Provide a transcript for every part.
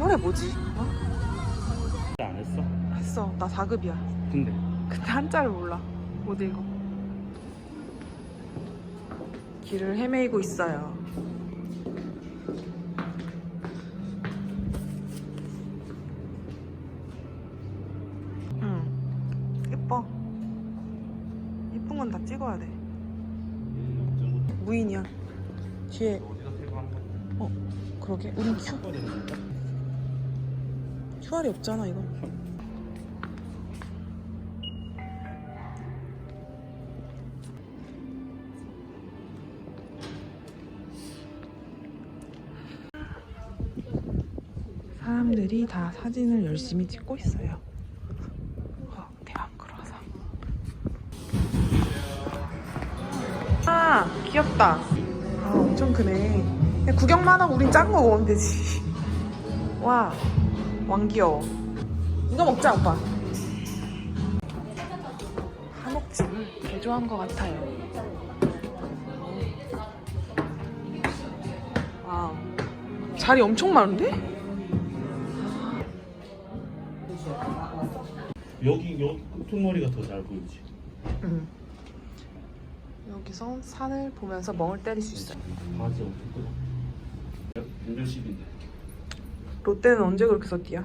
노래 뭐지? 어? 안 했어? 했어. 나 4급이야. 근데 근데 한자를 몰라. 못 읽어. 길을 헤매이고 있어요. 응. 예뻐. 예쁜 건 다 찍어야 돼. 무인이야. 뒤에 어디다 거 그러게. 우린 큐건 가? QR이 없잖아 이거. 사람들이 다 사진을 열심히 찍고 있어요. 어, 대왕 크루아상. 아, 귀엽다. 아, 엄청 크네. 구경만 하고 우린 짠거 먹으면 되지. 와, 왕 귀여워. 이거 먹자, 오빠. 한옥집을 개조한 것 같아요. 와우. 자리 엄청 많은데? 여기 여기 끄머리가 더 잘 보이지. 응. 여기서 산을 보면서 멍을 때릴 수 있어요. 바지 엄청 크다. 110인데. 롯데는 언제 그렇게 썼디야?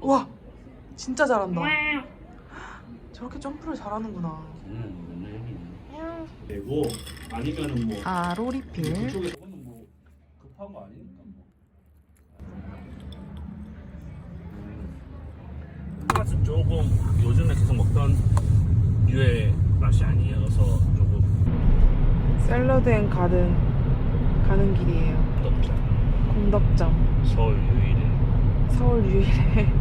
와, 진짜 잘한다. 저렇게 점프를 잘하는구나. 음. 되고 아니면은 뭐 아, 로리필. 그쪽에서는 뭐 급한 거 아니니까 뭐. 맛은 조금 요즘에 계속 먹던 유의 맛이 아니어서 조금 샐러드 앤 가든 가는 길이에요. 공덕점. 서울 유일의 서울 유일의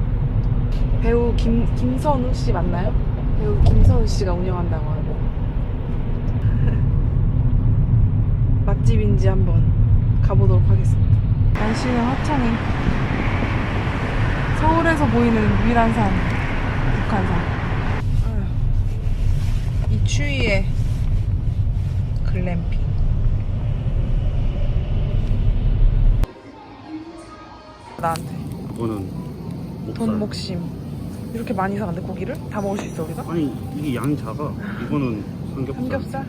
배우 김, 김선우 씨 맞나요? 배우 김선우 씨가 운영한다고 하는 맛집인지 한번 가보도록 하겠습니다. 날씨는 화창해. 서울에서 보이는 유일한 산, 북한산. 아휴, 이 추위에 글램핑. 나한테. 이거는 목살. 돈 목심 이렇게 많이 사는데 고기를 다 먹을 수 있어 우리가? 아니 이게 양이 작아. 이거는 삼겹살. 삼겹살?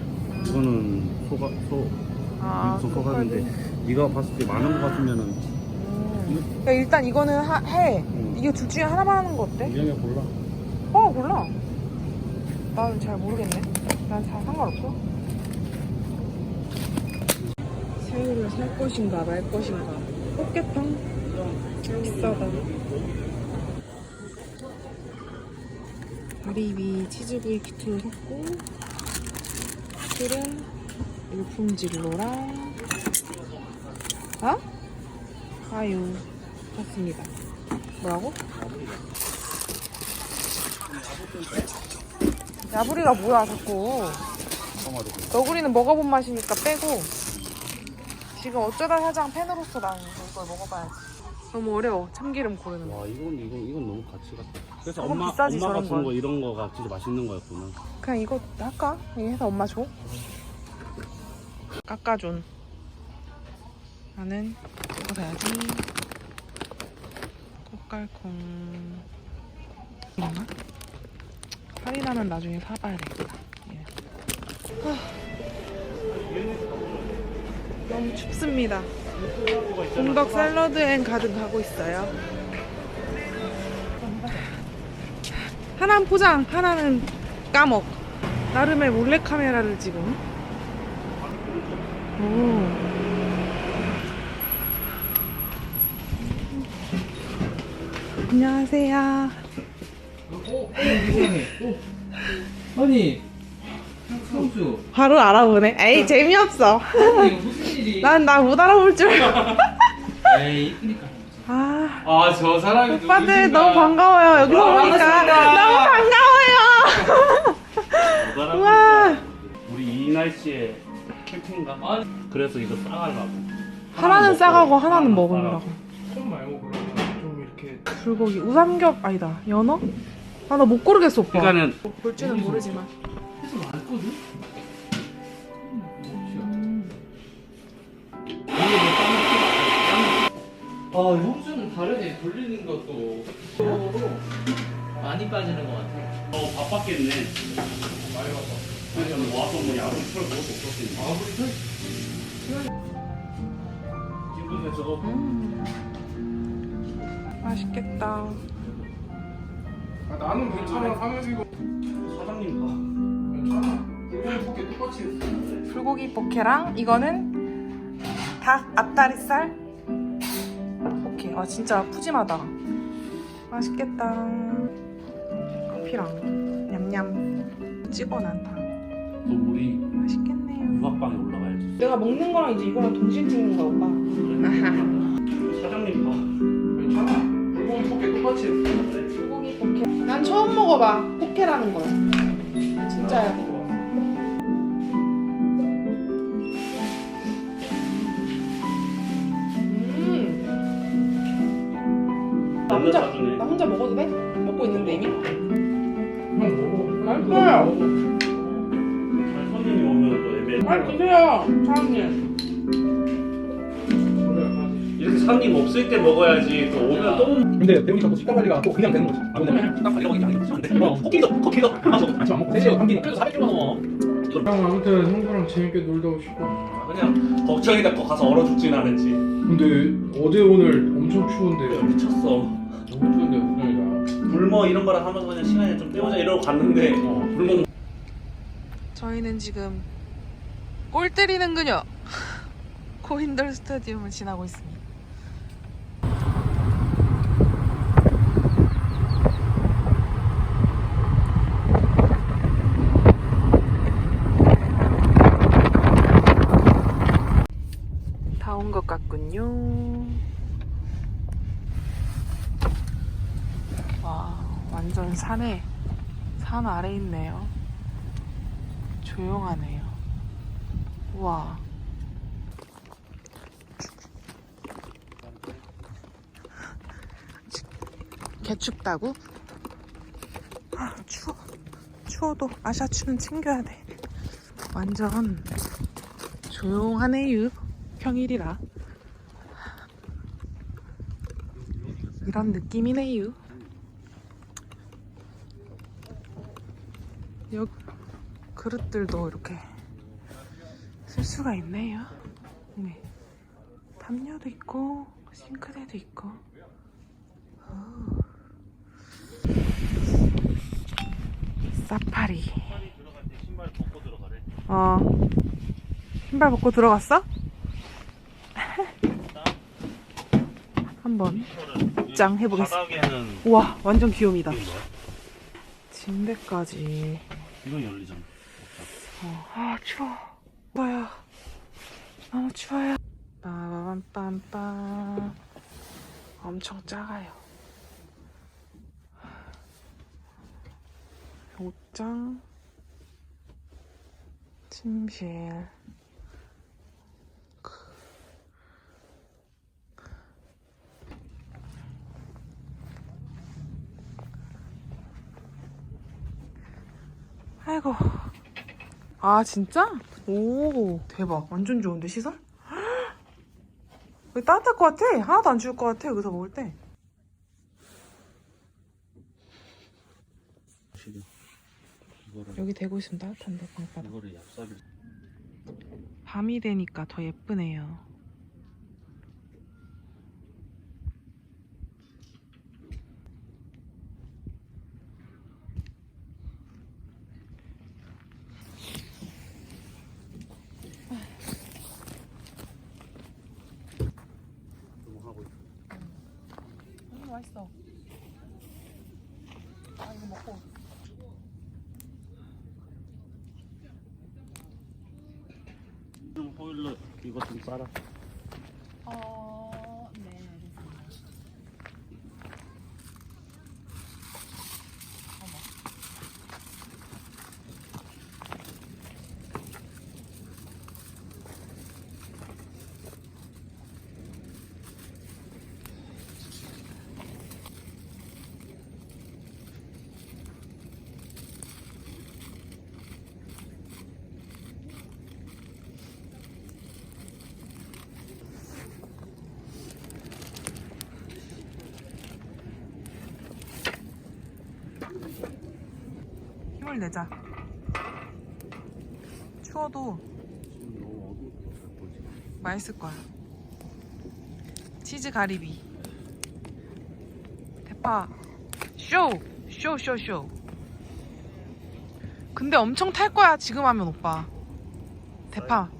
이거는 소가 소아 소가인데 네가 봤을 때 많은 거 같으면은 음. 야, 일단 이거는 하, 해 음. 이게 둘 중에 하나만 하는 거 어때? 이형이 골라. 어 몰라 나는 잘 모르겠네 난 잘 상관없어 새우를 살 것인가 말 것인가 꽃게탕 비싸다 가리비 치즈구이 키트를 샀고 술은 일품진로랑 어? 아유 샀습니다. 뭐라고? 야부리가 뭐야 자꾸. 너구리는 먹어본 맛이니까 빼고. 지금 어쩌다 사장 팬으로서 나는 이걸 먹어봐야지 너무 어려워 참기름 고르는 거 와 이건 이건 이건 너무 가치 같다. 그래서 엄마 비싸지, 엄마가 저런 준 건. 거 이런 거가 진짜 맛있는 거였구나. 그냥 이거 할까? 이거 해서 엄마 줘 깎아준 나는 이거 사야지 꽃갈콩 이거나? 할인하면 나중에 사봐야 되겠다 얘는. 하, 너무 춥습니다 공덕 샐러드 앤 가든 가고 있어요. 하나는 포장 하나는 까먹. 나름의 몰래카메라를 지금. 오. 안녕하세요. 아니 성수. 바로 알아보네. 에이 재미없어. 아니 무슨 난 나 못 알아볼 줄 에이 이쁘니까 아, 아저 사람이 오빠들 누구신가? 너무 반가워요 여기서 아, 보니까 반갑습니다. 너무 반가워요 우와. 우리 이 날씨에 캠핑 가? 아니 그래서 이거 싸가려고. 하나는 싸가고 하나는 먹으려고. 좀 말고 그러면 좀 이렇게 불고기 우삼겹 아니다 연어? 아 나 못 고르겠어 오빠 그러니까는 볼 줄은 모르지만 해서 많거든? 아, 형수는 다르네. 돌리는 것도. 많이 빠지는 것 같아. 어 바빴겠네. 많이 바빠. 그래서 뭐 와서 뭐 야구 풀어 먹을 수 없었으니까. 아, 우리 기분에 저거 음. 맛있겠다 아, 나는 괜찮아 이거 사장님 봐. 괜찮아 불고기 똑같이 했어 불고기 포케랑 이거는 닭 앞다리살 아 진짜 푸짐하다. 맛있겠다. 커피랑 냠냠 찍어난 닭너 우리 맛있겠네요. 유학방에 올라가야지. 내가 먹는 거랑 이제 이거랑 동시에 찍는 거야 오빠. 사장님 봐. 괜찮아. 불고기 포켓 똑같이 했어. 불고기 포케 난 처음 먹어봐. 포케라는 걸 혼자. 나 혼자 먹어도 돼? 먹고 있는데 이미? 형 먹어 맛있어요. 손님이 오면 또 애매. 빨리 드세요, 사장님. 이렇게 사장님 없을 때 먹어야지. 또 오면 또 먹- 근데 배우니까 또 식단 관리가 또 그냥 되는 거지 안 되면 식단 관리가 이게 아니고 어, 코끼리도 코끼리도 아침 안 먹고 세시에 감기 그래서 400kg 넘어 형 아무튼 형부랑 재밌게 놀다 오시고 그냥 걱정이다 거 가서 얼어 죽진 않았지. 근데 어제 오늘 엄청 추운데 미쳤어. 너무 추운데 분명이다 불머 이런 거랑 하면서 그냥 시간이 좀 때우자 이러고 갔는데 어. 불멍 저희는 지금 골 때리는 그녀 코인돌 스타디움을 지나고 있습니다. 다 온 것 같군요. 와, 산에, 산 아래 있네요. 조용하네요. 우와. 개춥다고? 아, 추워. 추워도 아샤추는 챙겨야 돼. 완전 조용하네요. 평일이라. 이런 느낌이네요. 여 그릇들도 이렇게 쓸 수가 있네요. 네. 담요도 있고 싱크대도 있고. 오. 사파리. 신발 벗고 들어가래. 어. 신발 벗고 들어갔어? 한번 입장 해보겠습니다. 우와, 완전 귀요미다. 침대까지. 이건 열리잖아. 어, 아 추워. 추워요. 너무 추워요. 빠밤빰빰. 엄청 작아요. 옷장 침실 아이고 아 진짜? 오 대박. 완전 좋은데 시선? 여기 따뜻할 것 같아. 하나도 안 추울 것 같아 여기서 먹을 때. 지금 이거를 여기 대고 있으면 따뜻한데 방바닥 이거를 밤이 되니까 더 예쁘네요 하고 있어. 음, 맛있어 아 이거 먹고 좀 보일러 이거 좀 싸라. 어... 네 알겠습니다 힘을 내자. 추워도 맛있을 거야. 치즈 가리비. 대파. 쇼! 쇼, 쇼, 쇼. 근데 엄청 탈 거야, 지금 하면 오빠. 대파.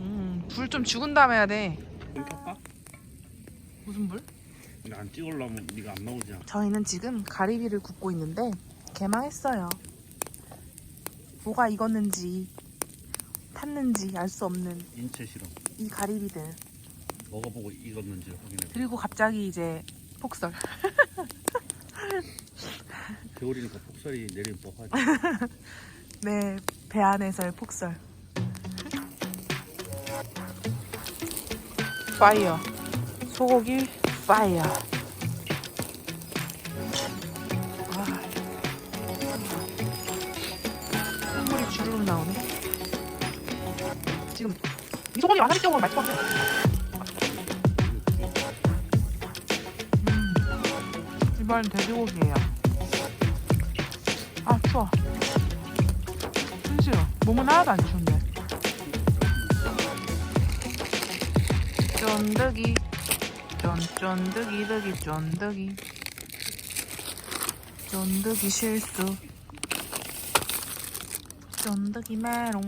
음, 불 좀 죽은 다음에 해야 돼. 불 켤까? 무슨 불? 안 찍으려면 네가 안 나오지 않아 저희는 지금 가리비를 굽고 있는데 개망했어요. 뭐가 익었는지 탔는지 알 수 없는 인체 실험 이 가리비들. 먹어보고 익었는지 확인해 그리고 갑자기 이제 폭설. 겨울이니까 폭설이 내리면 뻑하지 네, 배 안에서의 폭설. 파이어. 소고기 파이어. 소고기 와사비 같아. 음, 이번엔 돼지고기예요. 아 추워. 손실어. 몸은 하나도 안 추운데. 쫀득이, 쫀 쫀득이 득이 쫀득이, 쫀득이 실수, 쫀득이 메롱,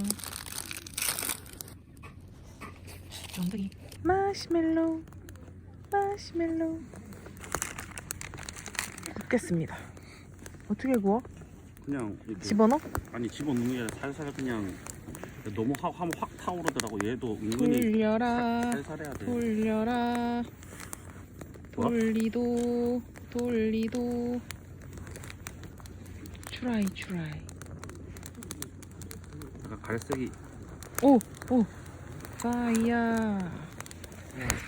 쫀득이 마시멜로, 마시멜로. 굽겠습니다. 어떻게 구워? 그냥 이렇게 집어넣어? 아니 집어넣는 게 아니라 살살 그냥 너무 확 하면 확 타오르더라고 얘도 은근히 돌려라. 살살 해야 돼 돌려라 뭐? 돌리도 돌리도 추라이 추라이 약간 갈색이 오오 파이야.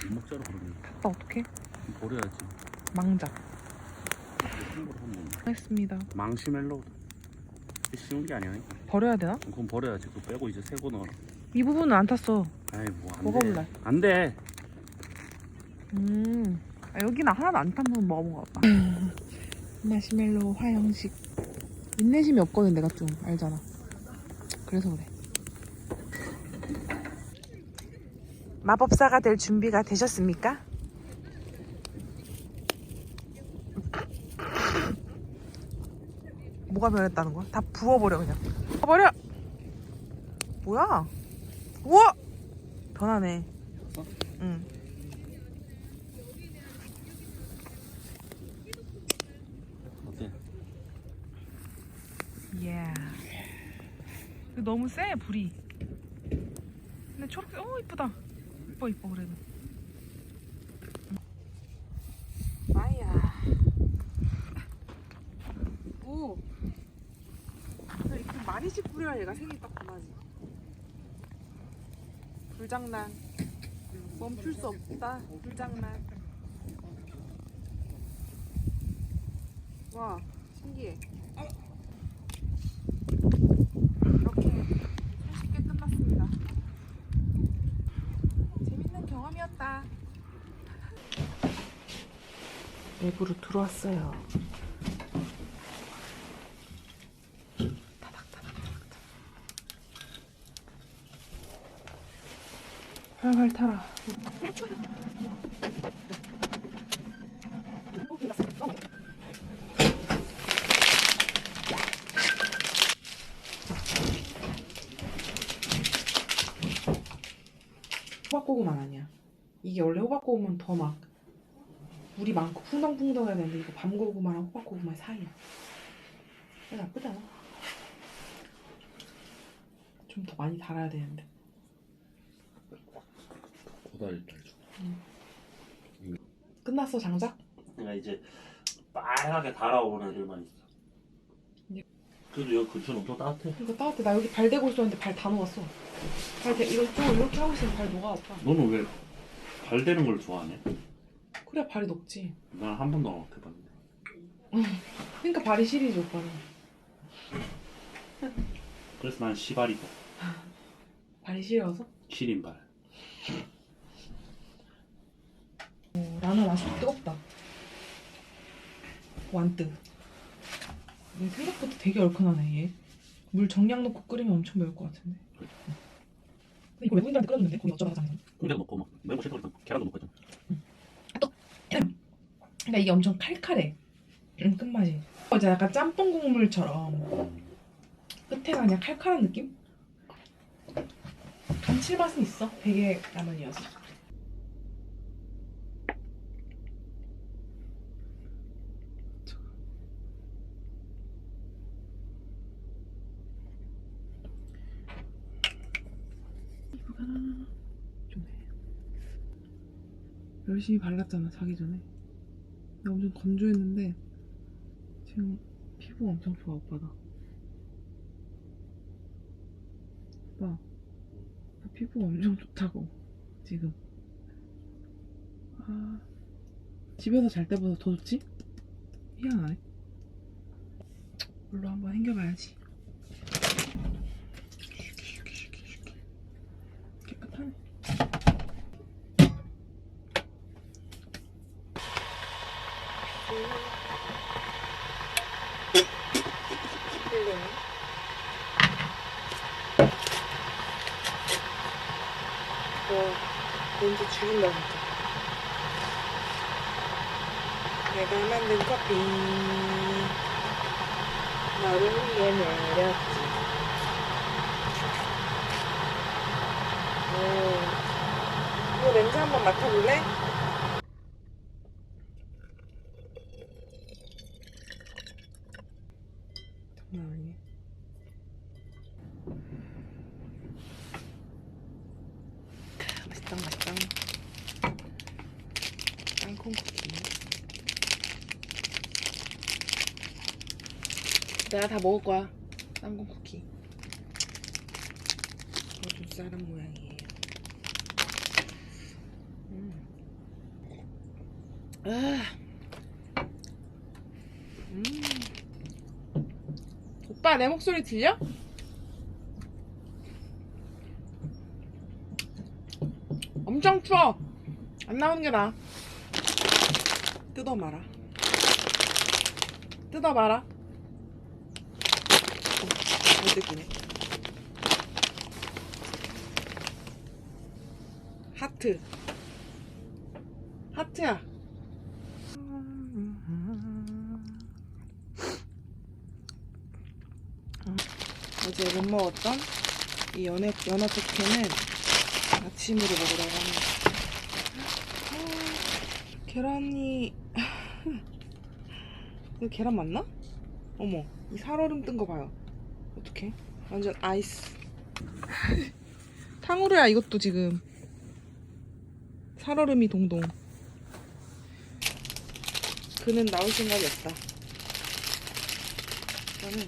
못 먹자로 그러네 아빠 어떡해? 버려야지. 망작 했습니다. 망시멜로. 쉬운 게 아니야. 버려야 되나? 그건 버려야지. 그거 빼고 이제 새거 넣어라. 이 부분은 안 탔어. 아이 뭐안돼 먹어볼래? 안돼. 음. 아, 여기는 하나도 안 탄 부분 같다. 마시멜로 화형식. 인내심이 없거든 내가 좀. 알잖아. 그래서 그래 마법사가 될 준비가 되셨습니까? 뭐가 변했다는 거야? 다 부어버려 그냥 부어버려 뭐야 우와 변하네 응 어때? 예. 너무 세 불이. 근데 초록색 어 이쁘다. 이뻐 이뻐 그래도. 마이야. 오. 이렇게 많이씩 뿌려야 얘가 색이 딱 변하지. 불장난. 멈출 수 없다. 불장난. 와 신기해. 이렇게 손쉽게 끝났습니다. 재밌는 경험이었다. 내부로 들어왔어요. 활활 타라. 호박고구마는 아니야. 이게 원래 호박고구마는 더막 물이 많고 풍덩풍덩해야 되는데 이거 밤고구마랑 호박고구마의 사이야. 이거 나쁘지 않아. 좀더 많이 달아야 되는데. 고다리 탈주 끝났어 장작? 내가 이제 빨갛게 달아오는 애들만 있어 네. 그래도 여기 근처는 또 따뜻해 이거 따뜻해. 나 여기 발 대고 있었는데 발 다 녹았어. 발 대, 이거 좀 이렇게 하고 있으면 발 녹아 오빠. 너는 왜 발 대는 걸 좋아하냐? 그래 발이 녹지. 난 한 번도 안 해봤는데 그러니까 발이 시리지 오빠는. 그래서 난 시발이고 발이 시려서? 시린발 어, 라면 아직 뜨겁다. 완뜨. 얘 생각보다 되게 얼큰하네 얘. 물 정량 넣고 끓이면 엄청 매울 것 같은데. 근데 이거 외국인들한테 끓여줬는데 거기 어쩌다 하잖아요. 공대도 넣고 막 매운 거 싫다고 계란도 넣고 했잖아. 그러니까 이게 엄청 칼칼해. 음, 끝맛이. 이제 약간 짬뽕 국물처럼 끝에가 그냥 칼칼한 느낌? 감칠맛은 있어. 되게 라면이어서. 열심히 발랐잖아 자기 전에. 나 엄청 건조했는데 지금 피부가 엄청 좋아 오빠가. 오빠, 나 피부가 엄청 좋다고 지금. 아 집에서 잘 때보다 더 좋지? 희한하네. 물로 한번 헹겨봐야지. 깨끗하네. 와, 왠지 죽인다 진짜. 내가 만든 커피 너를 위해 내렸지. 오, 이거 냄새 한번 맡아볼래? 장난 아니야. 맛있다 맛있다 땅콩 쿠키 내가 다 먹을 거야 땅콩 쿠키 어준 사람 모양이에요 음. 아. 음. 오빠 내 목소리 들려? 엄청 추워. 안 나오는 게 나아. 뜯어 말아. 뜯어 말아. 못 뜯기네. 하트. 하트야. 어제 못 먹었던 이 연어, 연어 특회는 아침으로 먹으라고 합니다. 아, 계란이 이거 계란 맞나? 어머 이 살얼음 뜬 거 봐요. 어떡해? 완전 아이스. 탕후루야 이것도 지금 살얼음이 동동. 그는 나올 생각이 없다. 저는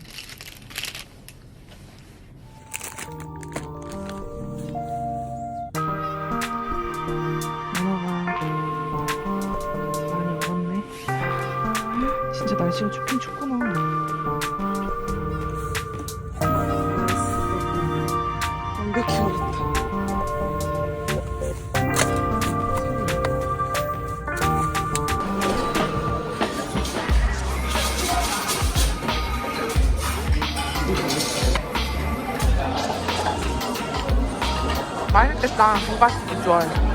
맛있겠다. 돈가스 좋아해.